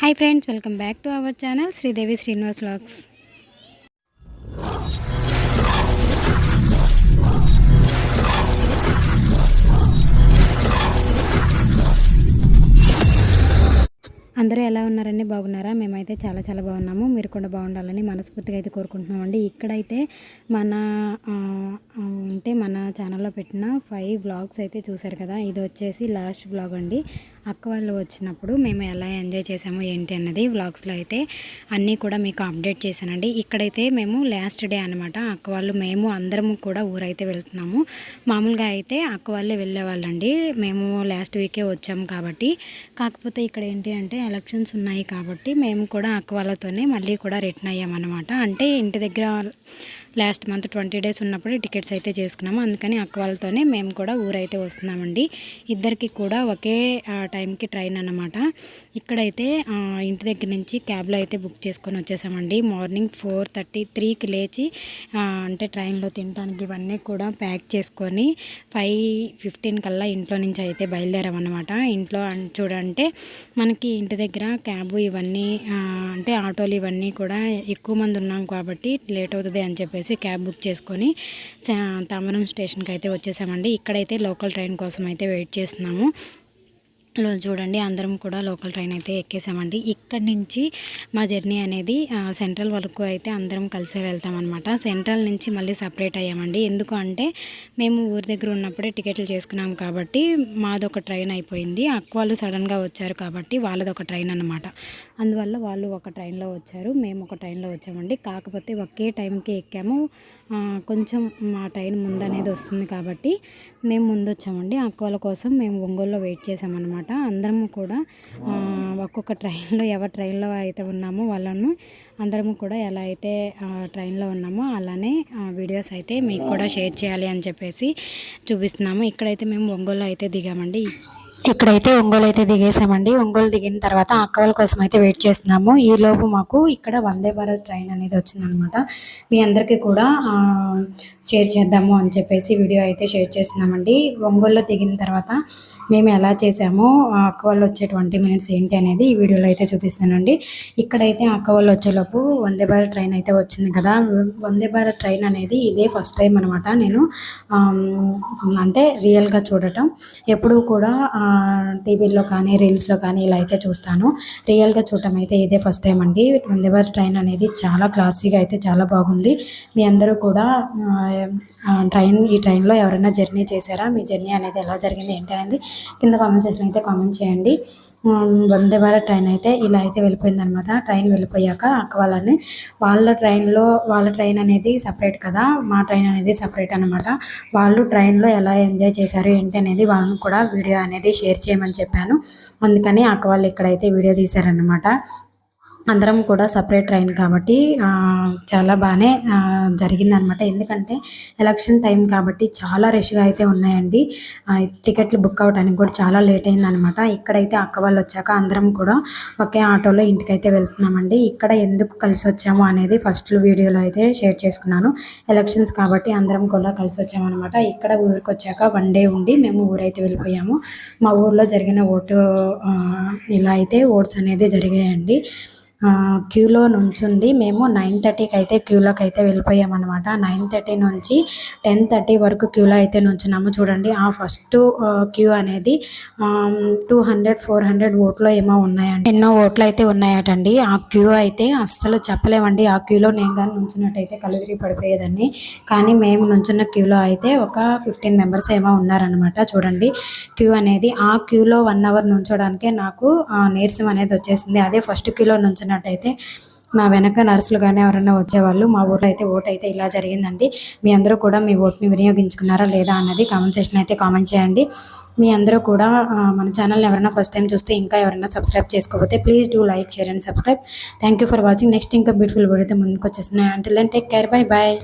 Hi friends welcome back to our channel Sridevi Srinivas vlogs అందరూ ఎలా ఉన్నారండి? బాగున్నారా? మేమైతే చాలా చాలా బాగున్నాము. మీరు కూడా బాగుండాలని మనస్ఫూర్తిగా అయితే కోరుకుంటున్నామండి. ఇక్కడైతే మన అంటే మన ఛానల్లో పెట్టిన ఫైవ్ బ్లాగ్స్ అయితే చూసారు కదా. ఇది వచ్చేసి లాస్ట్ బ్లాగ్ అండి. అక్క వాళ్ళు వచ్చినప్పుడు మేము ఎలా ఎంజాయ్ చేసాము ఏంటి అన్నది వ్లాగ్స్లో అయితే అన్నీ కూడా మీకు అప్డేట్ చేశానండి. ఇక్కడైతే మేము లాస్ట్ డే అనమాట అక్క వాళ్ళు మేము అందరము కూడా ఊరైతే వెళ్తున్నాము. మామూలుగా అయితే అక్క వాళ్ళే వెళ్ళేవాళ్ళండి. మేము లాస్ట్ వీకే వచ్చాము కాబట్టి. కాకపోతే ఇక్కడ ఏంటి అంటే ఎలక్షన్స్ ఉన్నాయి కాబట్టి మేము కూడా అక్క వాళ్ళతోనే మళ్ళీ కూడా రిటర్న్ అయ్యామన్నమాట. అంటే ఇంటి దగ్గర లాస్ట్ మంత్ ట్వంటీ డేస్ ఉన్నప్పుడు టికెట్స్ అయితే చేసుకున్నాము. అందుకని అక్క వాళ్ళతోనే మేము కూడా ఊరైతే వస్తున్నామండి. ఇద్దరికి కూడా ఒకే టైంకి ట్రైన్ అన్నమాట. ఇక్కడైతే ఇంటి దగ్గర నుంచి క్యాబ్లో అయితే బుక్ చేసుకొని వచ్చేసామండి. మార్నింగ్ ఫోర్ థర్టీ త్రీకి లేచి అంటే ట్రైన్లో తినడానికి ఇవన్నీ కూడా ప్యాక్ చేసుకొని ఫైవ్ ఫిఫ్టీన్ కల్లా ఇంట్లో నుంచి అయితే బయలుదేరామన్నమాట. ఇంట్లో చూడంటే మనకి ఇంటి దగ్గర క్యాబ్ ఇవన్నీ అంటే ఆటోలు ఇవన్నీ కూడా ఎక్కువ మంది ఉన్నాం కాబట్టి లేట్ అవుతుంది అని చెప్పేసి క్యాబ్ బుక్ చేసుకొని తామరం స్టేషన్కి అయితే వచ్చేసామండి. ఇక్కడైతే లోకల్ ట్రైన్ కోసం అయితే వెయిట్ చేస్తున్నాము. లో చూడండి అందరం కూడా లోకల్ ట్రైన్ అయితే ఎక్కేసామండి. ఇక్కడి నుంచి మా జర్నీ అనేది సెంట్రల్ వరకు అయితే అందరం కలిసే వెళ్తామన్నమాట. సెంట్రల్ నుంచి మళ్ళీ సపరేట్ అయ్యామండి. ఎందుకు అంటే మేము ఊరి దగ్గర ఉన్నప్పుడే టికెట్లు చేసుకున్నాం కాబట్టి మాదొక ట్రైన్ అయిపోయింది. అక్వాళ్ళు సడన్గా వచ్చారు కాబట్టి వాళ్ళది ఒక ట్రైన్ అనమాట అందువల్ల వాళ్ళు ఒక ట్రైన్లో వచ్చారు. మేము ఒక ట్రైన్లో వచ్చామండి. కాకపోతే ఒకే టైంకి ఎక్కాము. కొంచెం మా ట్రైన్ ముందు అనేది వస్తుంది కాబట్టి మేము ముందు వచ్చామండి అక్క వాళ్ళ కోసం మేము ఒంగోలులో వెయిట్ చేసామన్నమాట. అందరము కూడా ఒక్కొక్క ట్రైన్లో ఎవరి ట్రైన్లో అయితే ఉన్నామో వాళ్ళను అందరము కూడా ఎలా అయితే ట్రైన్లో ఉన్నామో అలానే వీడియోస్ అయితే మీకు కూడా షేర్ చేయాలి అని చెప్పేసి చూపిస్తున్నాము. ఇక్కడైతే మేము ఒంగోలులో అయితే దిగామండి. ఇక్కడైతే ఒంగోలు అయితే దిగేసామండి. ఒంగోలు దిగిన తర్వాత అక్కవాళ్ళ కోసం అయితే వెయిట్ చేస్తున్నాము. ఈలోపు మాకు ఇక్కడ వందే భారత్ ట్రైన్ అనేది వచ్చిందనమాట. మీ అందరికీ కూడా షేర్ చేద్దాము అని చెప్పేసి వీడియో అయితే షేర్ చేస్తున్నామండి. ఒంగోలులో దిగిన తర్వాత మేము ఎలా చేసామో ఆ వచ్చే ట్వంటీ మినిట్స్ ఏంటి అనేది ఈ వీడియోలో అయితే చూపిస్తానండి. ఇక్కడైతే అక్క వచ్చేలోపు వందే భారత్ ట్రైన్ అయితే వచ్చింది కదా. వందే భారత్ ట్రైన్ అనేది ఇదే ఫస్ట్ టైం అనమాట. నేను అంటే రియల్గా చూడటం. ఎప్పుడూ కూడా టీవీలో కానీ రీల్స్లో కానీ ఇలా అయితే చూస్తాను. రియల్గా చూడటం అయితే ఇదే ఫస్ట్ టైం అండి. వందే భారత్ ట్రైన్ అనేది చాలా క్లాసీగా అయితే చాలా బాగుంది. మీ అందరూ కూడా ట్రైన్ ఈ ట్రైన్లో ఎవరైనా జర్నీ చేశారా? మీ జర్నీ అనేది ఎలా జరిగింది? ఏంటి అనేది కింద కామెంట్ సెక్షన్ అయితే కామెంట్ చేయండి. ఉమ్, వందే భారత్ ట్రైన్ అయితే ఇలా అయితే వెళ్ళిపోయింది అనమాట ట్రైన్ వెళ్ళిపోయాక అక్క వాళ్ళని వాళ్ళ ట్రైన్లో వాళ్ళ ట్రైన్ అనేది సపరేట్ కదా? మా ట్రైన్ అనేది సపరేట్ అనమాట. వాళ్ళు ట్రైన్లో ఎలా ఎంజాయ్ చేశారు ఏంటి అనేది వాళ్ళని కూడా వీడియో అనేది షేర్ చేయమని చెప్పాను. అందుకని అక్క వాళ్ళు ఇక్కడైతే వీడియో తీశారనమాట అందరం కూడా సపరేట్ ట్రైన్ కాబట్టి చాలా బాగానే జరిగిందనమాట. ఎందుకంటే ఎలక్షన్ టైం కాబట్టి చాలా రష్గా అయితే ఉన్నాయండి. టికెట్లు బుక్ అవ్వడానికి కూడా చాలా లేట్ అయిందనమాట. ఇక్కడైతే అక్క వాళ్ళు వచ్చాక అందరం కూడా ఒకే ఆటోలో ఇంటికైతే వెళ్తున్నామండి. ఇక్కడ ఎందుకు కలిసి వచ్చాము అనేది ఫస్ట్ వీడియోలో అయితే షేర్ చేసుకున్నాను. ఎలక్షన్స్ కాబట్టి అందరం కూడా కలిసి వచ్చామన్నమాట ఇక్కడ ఊరికి వచ్చాక వన్ డే ఉండి మేము ఊరైతే వెళ్ళిపోయాము. మా ఊర్లో జరిగిన ఓటు ఇలా అయితే ఓట్స్ అనేది జరిగాయండి. క్యూలో నుంచుంది. మేము నైన్ థర్టీకి అయితే క్యూలోకి అయితే వెళ్ళిపోయామన్నమాట నైన్ థర్టీ నుంచి టెన్ థర్టీ వరకు క్యూలో అయితే నుంచున్నాము. చూడండి ఆ ఫస్ట్ క్యూ అనేది టూ హండ్రెడ్ ఫోర్ హండ్రెడ్ ఓట్లో ఏమో ఉన్నాయండి. ఎన్నో ఓట్లు అయితే ఉన్నాయటండి. ఆ క్యూ అయితే అస్సలు చెప్పలేమండి. ఆ క్యూలో నేను కానీ నుంచున్నట్టయితే కలుదిరి పడిపోయేదాన్ని. కానీ మేము నుంచున్న క్యూలో అయితే ఒక ఫిఫ్టీన్ మెంబర్స్ ఏమో ఉన్నారనమాట చూడండి క్యూ అనేది ఆ క్యూలో వన్ అవర్ నుంచోడానికే నాకు నీరసం అనేది వచ్చేసింది. అదే ఫస్ట్ క్యూలో చూసినట్టయితే నా వెనక నర్సులు కానీ ఎవరైనా వచ్చేవాళ్ళు మా ఊర్లో అయితే ఓటు అయితే ఇలా జరిగిందండి. మీ అందరూ కూడా మీ ఓట్ని వినియోగించుకున్నారా లేదా అన్నది కామెంట్ సెక్షన్ అయితే కామెంట్ చేయండి. మీ అందరూ కూడా మన ఛానల్ని ఎవరైనా ఫస్ట్ టైం చూస్తే ఇంకా ఎవరైనా సబ్స్క్రైబ్ చేసుకోకపోతే please do like share and subscribe. Thank you for watching next ఇంకా బ్యూటిఫుల్ వీడియోతో ముందుకు వచ్చేస్తున్నాయి అంటే టేక్ కేర్ బై బాయ్